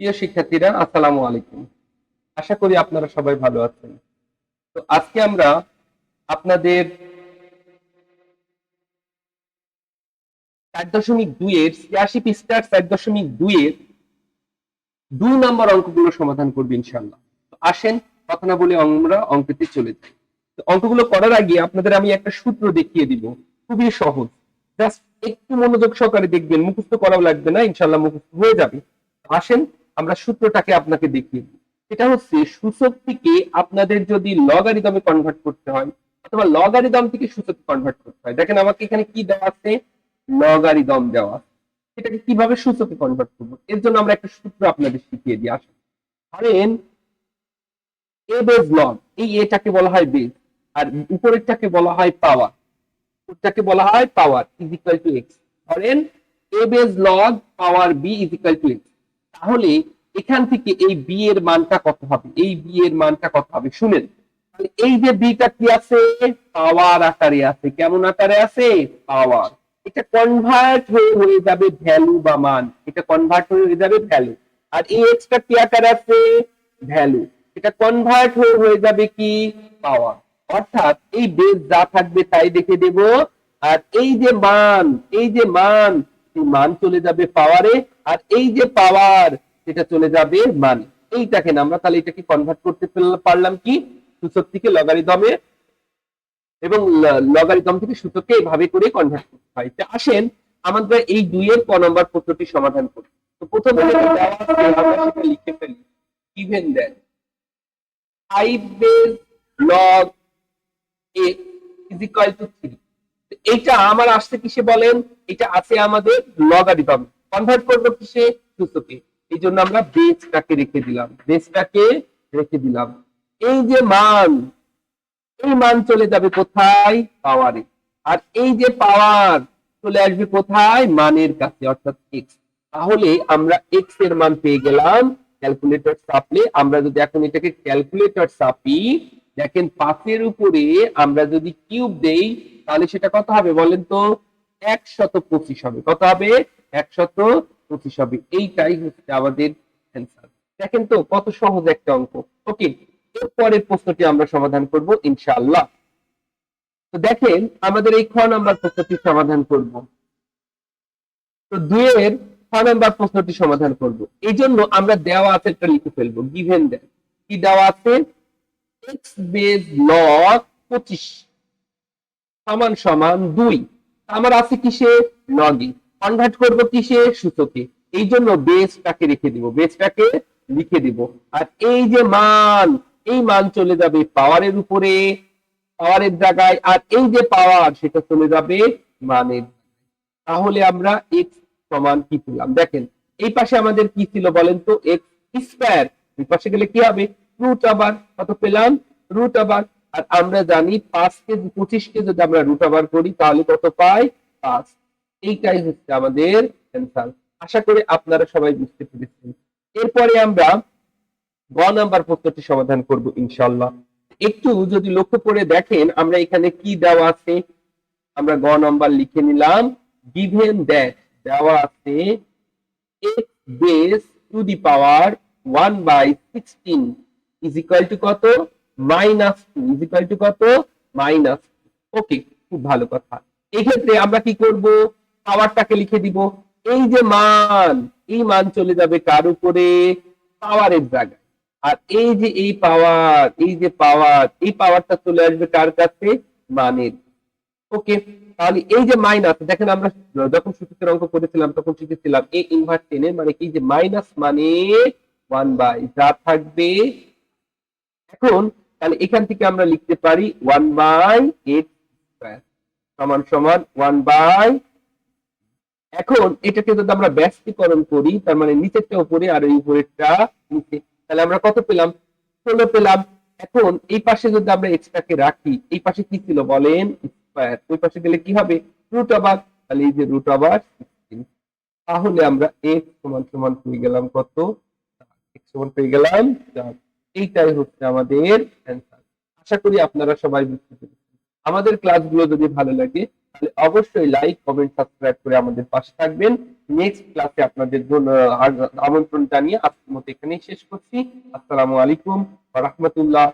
প্রিয় শিক্ষার্থীরা, আসসালামু আলাইকুম। আশা করি আপনারা সবাই ভালো আছেন। তো আজকে আমরা আপনাদের চার দশমিক দুইয়ের ছিয়াশি চার দশমিক দুইয়ের দুই নম্বর অঙ্কগুলো সমাধান ইনশাল্লাহ তো আসেন, কথা না বলে আমরা অঙ্কতে চলে যাই। তো অঙ্কগুলো করার আগে আপনাদের আমি একটা সূত্র দেখিয়ে দিব। খুবই সহজ। জাস্ট একটু মনোযোগ সহকারে দেখবেন, মুখস্থ করাও লাগবে না ইনশাল্লাহ মুখস্থ হয়ে যাবে। আসেন আমরা সূত্রটাকে আপনাকে দেখিয়ে দিই। এটা হচ্ছে সূচকটিকে আপনাদের যদি লগারিদমে কনভার্ট করতে হয়, অথবা লগারিদম থেকে সূচকে কনভার্ট করতে হয়। দেখেন আমাকে এখানে কি দেওয়া আছে? লগারিদম দেওয়া। এটাকে কীভাবে সূচকে কনভার্ট করব? এর জন্য আমরা একটা সূত্র আপনাদের শিখিয়ে দিই। আসেন। ধরেন এ বেজ লগ এই এটাকে বলা হয় বেজ আর উপরেরটাকে বলা হয় পাওয়ার উপরটাকে বলা হয় power is equal to x ধরেন a base log power b is equal to x তাহলে এখান থেকে এই বি এর মানটা কত হবে? এই বি এর মানটা কত হবে? শুনেন এই যে বিটা কি আছে? পাওয়ার আকারে আছে। কেমন আকারে আছে? পাওয়ার। এটা কনভার্ট হয়ে হয়ে যাবে ভ্যালু বা মান। এটা কনভার্ট হয়ে হয়ে যাবে ভ্যালু আর এই এক্সটা কি আকারে আছে? ভ্যালু এটা কনভার্ট হয়ে হয়ে যাবে কি? পাওয়ার। অর্থাৎ এই বেস যা থাকবে তাই দেখে দেব। আর এই যে মান, এই যে মান, এই মান চলে যাবে পাওয়ারে আর এই যে পাওয়ার সেটা চলে যাবে মানে এইটাকে আমরা তাহলে এটাকে কনভার্ট করতে পারল- পারলাম কি? সূচক থেকে লগারিদমে এবং লগারিদম থেকে সূচককে এভাবে করে কনভার্ট করতে হয়। আসেন, আমাদের এই দুইয়ের ক নম্বর প্রশ্নটি সমাধান করি। তো প্রথমে লিখে ফেলি। Even then five base log x is two three এইটা আমার আসছে কিসে বলেন? এটা আছে আমাদের লগারিদম কনভার্ট করব কিসে? সূচকে এই জন্য আমরা বেসটাকে রেখে দিলাম। বেসটাকে রেখে দিলাম। এই যে মান, এই মান চলে যাবে কোথায়? পাওয়ারে আর এই যে পাওয়ার চলে আসবে কোথায়? মানের কাছে, অর্থাৎ এক্স তাহলে আমরা এক্সের মান পেয়ে গেলাম। ক্যালকুলেটর চাপলে আমরা যদি এখন এটাকে ক্যালকুলেটর চাপি, দেখেন পাঁচের উপরে আমরা যদি কিউব দেই, তাহলে সেটা কত হবে বলেন তো? একশত পঁচিশ হবে। কত হবে? একশত পঁচিশ হবে এইটাই হচ্ছে আমাদের অ্যান্সার দেখেন তো, কত সহজ একটা অঙ্ক। ওকে এরপরের প্রশ্নটি আমরা সমাধান করব তো দেখেন, আমাদের এই খ নাম্বার প্রশ্নটি সমাধান করব। তো দুইয়ের খ নাম্বার প্রশ্নটি সমাধান করব। এই জন্য আমরা দেওয়া আছে একটা লিখে ফেলব গিভেন দেন। কি দেওয়া আছে? এক্স বেজ লগ পঁচিশ। সমান সমান দুই। আমার আছে কিসে লগই কনভার্ট করব কিসে? সূচকে। এই জন্য বেসটাকে রেখে দিব। বেসটাকে লিখে দিব। আর এই যে মান, এই মান চলে যাবে পাওয়ারের উপরে পাওয়ারের জায়গায়। আর এই যে পাওয়ার সেটা চলে যাবে মানের তাহলে আমরা এক্স সমান কি পেলাম? দেখেন, এই পাশে আমাদের কি ছিল বলেন তো? এক্স স্কয়ার এই পাশে গেলে কি হবে? রুট আবার কত পেলাম? রুট আবার আর আমরা জানি পাঁচ কে, পঁচিশ কে যদি আমরা রুট আবার করি, তাহলে কত পাই? পাঁচ। এইটাই হচ্ছে আমাদের অ্যান্সার আশা করি আপনারা সবাই বুঝতে পেরেছেন। এরপরে আমরা গ নাম্বার প্রশ্নটি সমাধান করব ইনশাল্লাহ একটু যদি লক্ষ্য করে দেখেন, আমরা এখানে কি দেওয়া আছে? আমরা গ নাম্বার লিখে নিলাম গিভেন দ্যাট দেওয়া আছে x base to the power one by sixteen is equal to কত? Minus two is equal to কত? মাইনাস ওকে খুব ভালো কথা। এক্ষেত্রে আমরা কি করব? পাওয়ারটাকে লিখে দিব। এই যে মান, এই মান চলে যাবে কার উপরে? পাওয়ারের জায়গায়। আর এই যে এই পাওয়ার, এই যে পাওয়ার, এই পাওয়ারটা চলে আসবে কার কাছে? মানের। ওকে, তাহলে এই যে মাইনাস, দেখেন আমরা যখন সূচকের অঙ্ক করেছিলাম, তখন শিখেছিলাম এ ইনভার্ট টেনের মানে কি? যে মাইনাস মানে ওয়ান বাই যা থাকবে এখন, তাহলে এখান থেকে আমরা লিখতে পারি ওয়ান বাই স্কয়ার সমান সমান ওয়ান বাই এখন এটাকে যদি আমরা ব্যস্তীকরণ করি, তার মানে নিচেরটা উপরে আর এই উপরেরটা নিচে, তাহলে আমরা কত পেলাম? ষোলো পেলাম। এখন এই পাশে যদি আমরা এক্সট্রাকে রাখি, এই পাশে কি ছিল বলেন? স্কয়ার। ওই পাশে গেলে কি হবে? রুট আবার তাহলে এই যে রুট আবার তাহলে আমরা এক্স সমান সমান পেয়ে গেলাম কত? এক্স সমান পেয়ে গেলাম এইটাই হচ্ছে আমাদের অ্যান্সার আশা করি আপনারা সবাই বুঝতে পেরেছেন। আমাদের ক্লাসগুলো যদি ভালো লাগে তাহলে অবশ্যই লাইক কমেন্ট সাবস্ক্রাইব করে আমাদের পাশে থাকবেন। নেক্সট ক্লাসে আপনাদের আমন্ত্রণ জানিয়ে আজকের মতো এখানেই শেষ করছি। আসসালামু আলাইকুম রাহমাতুল্লাহ